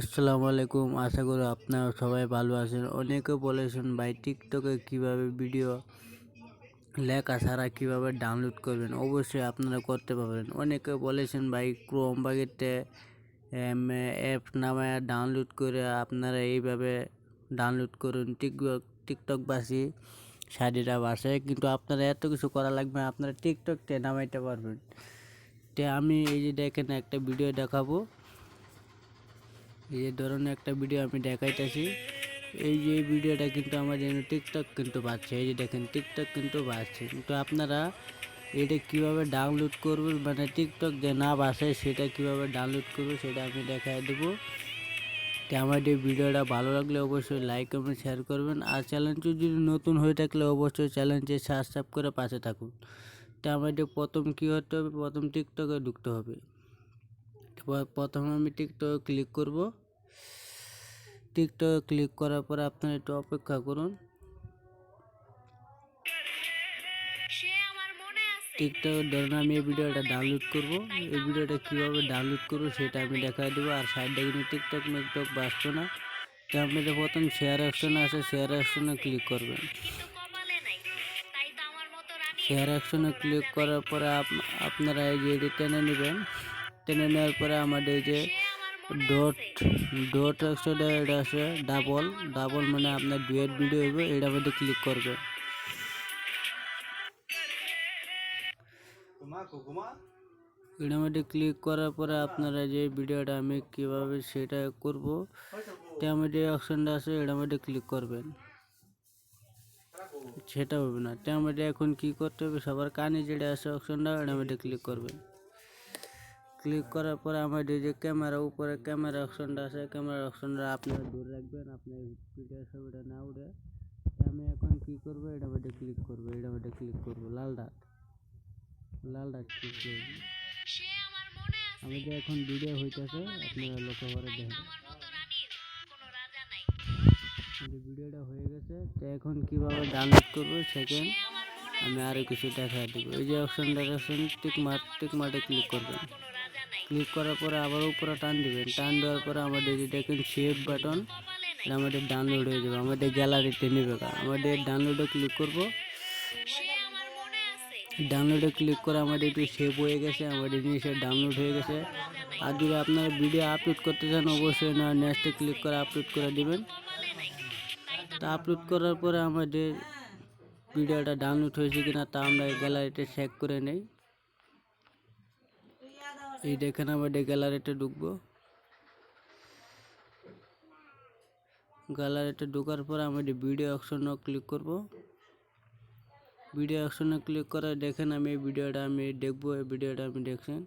আসসালামু আলাইকুম। আশা করি আপনারা সবাই ভালো আছেন। অনেকে বলেছেন, ভাই টিকটকে কীভাবে ভিডিও লেখা ছাড়া কীভাবে ডাউনলোড করবেন? অবশ্যই আপনারা করতে পারবেন। অনেকে বলেছেন, ভাই ক্রোম বাগেতে অ্যাপ নামায় ডাউনলোড করে আপনারা এইভাবে ডাউনলোড করুন। টিকটক টিকটক বাসি শাড়িরা বাসায় কিন্তু আপনারা এত কিছু করা লাগবে আপনারা টিকটকতে নামাইতে পারবেন। তে আমি এই যে দেখেন একটা ভিডিও দেখাবো। এই ধরনের একটা ভিডিও আমি দেখাইতেছি। এই যে ভিডিওটা কিন্তু আমাদের টিকটক কিন্তু পাচ্ছে এই যে দেখেন টিকটক কিন্তু পাচ্ছে কিন্তু আপনারা এটা কীভাবে ডাউনলোড করবেন মানে টিকটক যে না বাসে সেটা কীভাবে ডাউনলোড করবে সেটা আমি দেখাই দেবো। তো আমার এই ভিডিওটা ভালো লাগলে অবশ্যই লাইক কমেন্ট শেয়ার করবেন। আর চ্যানেলটি যদি নতুন হয়ে থাকলে অবশ্যই চ্যানেলটি সাবস্ক্রাইব করে পাশে থাকুন। তো আমাদের প্রথম কী হতে হবে? প্রথম টিকটকে ঢুকতে হবে। প্রথমে আমি টিকটকে ক্লিক করব। টিকটকে ক্লিক করার পরে আপনারা একটু অপেক্ষা করুন। টিকটক ধরুন আমি এই ভিডিওটা ডাউনলোড করব। এই ভিডিওটা কীভাবে ডাউনলোড করব সেটা আমি দেখাই দেবো। আর সাইডে কিন্তু টিকটক মিকটক বাঁচতো না। তো আপনাদের প্রথম শেয়ার অপশন আছে শেয়ার অপশনে ক্লিক করবেন। শেয়ার অপশনে ক্লিক করার পরে আপনারা এই যে টেনে নেবেন। টেনে নেওয়ার পরে আমাদের যে ডট ডট অপশনে এটা আছে ডাবল ডাবল মানে আপনার ডুয়েট ভিডিও হবে এটার মধ্যে ক্লিক করবেন এটার মধ্যে ক্লিক করার পরে আপনারা যে ভিডিওটা আমি কীভাবে সেটা করব তার মধ্যে অপশনটা আছে এটার মধ্যে ক্লিক করবেন। সেটা হবে না। তার মধ্যে এখন কি করতে হবে? সবার কানে যেটা আছে অপশনটা এটার মধ্যে ক্লিক করবেন। ক্লিক করার পরে আমাদের যে ক্যামেরা, উপরে ক্যামেরা অপশনটা আছে ক্যামেরা অপশনটা আপনারা দূরে রাখবেন, আপনার ভিডিও ছবিটা না উঠে আমি এখন কি করব? এটা মধ্যে ক্লিক করব এটা মধ্যে ক্লিক করব, লাল ডাট। লাল ডাট ক্লিক করব। আমাদের এখন ভিডিও হইতেছে, আপনারা লক্ষ্য করে দেখেন। ভিডিওটা হয়ে গেছে, তো এখন কীভাবে ডাউনলোড করব সেকেন্ড আমি আরও কিছু দেখা দেবো। এই যে অপশনটা অপশন টিক মার টিক মার্টে ক্লিক করবেন। ক্লিক করার পরে আবার উপরে টান দিবেন। টান দেওয়ার পরে আমাদের দেখেন সেভ বাটন আমাদের ডাউনলোড হয়ে যাবে। আমাদের গ্যালারিতে নেবে আমাদের ডাউনলোডে ক্লিক করব। ডাউনলোডে ক্লিক করে আমাদের একটু সেভ হয়ে গেছে। আমাদের জিনিসের ডাউনলোড হয়ে গেছে। আর যদি আপনারা ভিডিও আপলোড করতে চান, অবশ্যই না নেক্সটে ক্লিক করে আপলোড করে দিবেন। তা আপলোড করার পরে আমাদের ভিডিওটা ডাউনলোড হয়েছে কিনা তা আমরা গ্যালারিতে চেক করে নেই। এই দেখেন আমাদের গ্যালারিতে ঢুকবো গ্যালারিতে ঢোকার পর আমাদের ভিডিও অপশনে ক্লিক করব। ভিডিও অপশনে ক্লিক করে দেখেন আমি এই ভিডিওটা আমি দেখব এই ভিডিওটা আমি দেখছেন?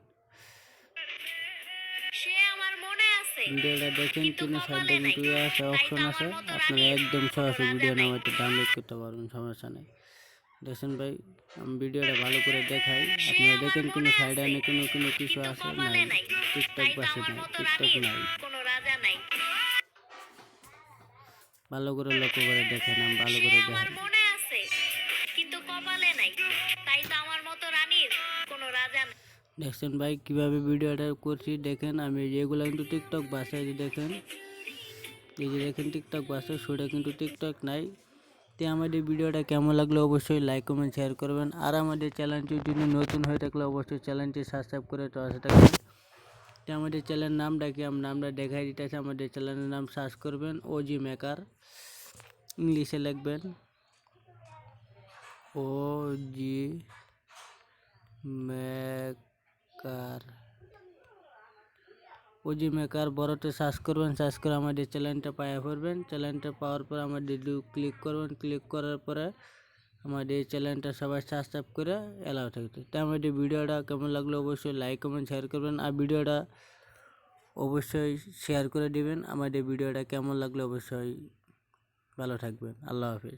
ভিডিওটা দেখেন কিনা সাইডে কিন্তু আছে অপশন আছে। আপনারা একদম সরাসরি ভিডিও নামাতে ডাউনলোড করতে পারবেন সমস্যা নেই। দেখছেন ভাই আমি ভিডিওটা ভালো করে দেখাই। আপনারা দেখেন কোনো সাইডে আনে কোনো কোনো কিছু আছে নাই। টিকটক বাসে নাই টিকটক নাই। ভালো করে লক্ষ্য করে দেখেন আমি ভালো করে নাই। দেখছেন ভাই কীভাবে ভিডিওটা করছি দেখেন আমি যেগুলো কিন্তু টিকটক বাসায় যে দেখেন এই যে দেখেন টিকটক বাসায় সেটা কিন্তু টিকটক নাই। তো আমাদের ভিডিওটা কেমন লাগল অবশ্যই লাইক কমেন্ট শেয়ার করবেন। আর আমাদের চ্যানেলটি যদি নতুন হয়ে থাকলে অবশ্যই চ্যানেলটি সাবস্ক্রাইব করে তো আসে থাকবেন। তো আমাদের চ্যানেলের নামটা কি? আমি নামটা দেখাই দিতেছি আমাদের চ্যানেলের নাম সার্চ করবেন। ওজি মেকার ইংলিশে লিখবেন। O G maker OG maker বড়তে search করবেন, সার্চ করে আমাদের চ্যানেলটা পাওয়া পড়বেন। চ্যানেলটা পাওয়ার পর আমাদের ক্লিক করবেন। ক্লিক করার পরে আমাদের চ্যানেলটা সবাই সাবস্ক্রাইব করে এলাও থাকতে তাই আমাদের ভিডিওটা কেমন লাগল অবশ্যই লাইক কমেন্ট শেয়ার করবেন। আর ভিডিওটা অবশ্যই শেয়ার করে দিবেন। আমাদের ভিডিওটা কেমন লাগল অবশ্যই ভালো থাকবেন। আল্লাহ হাফিজ।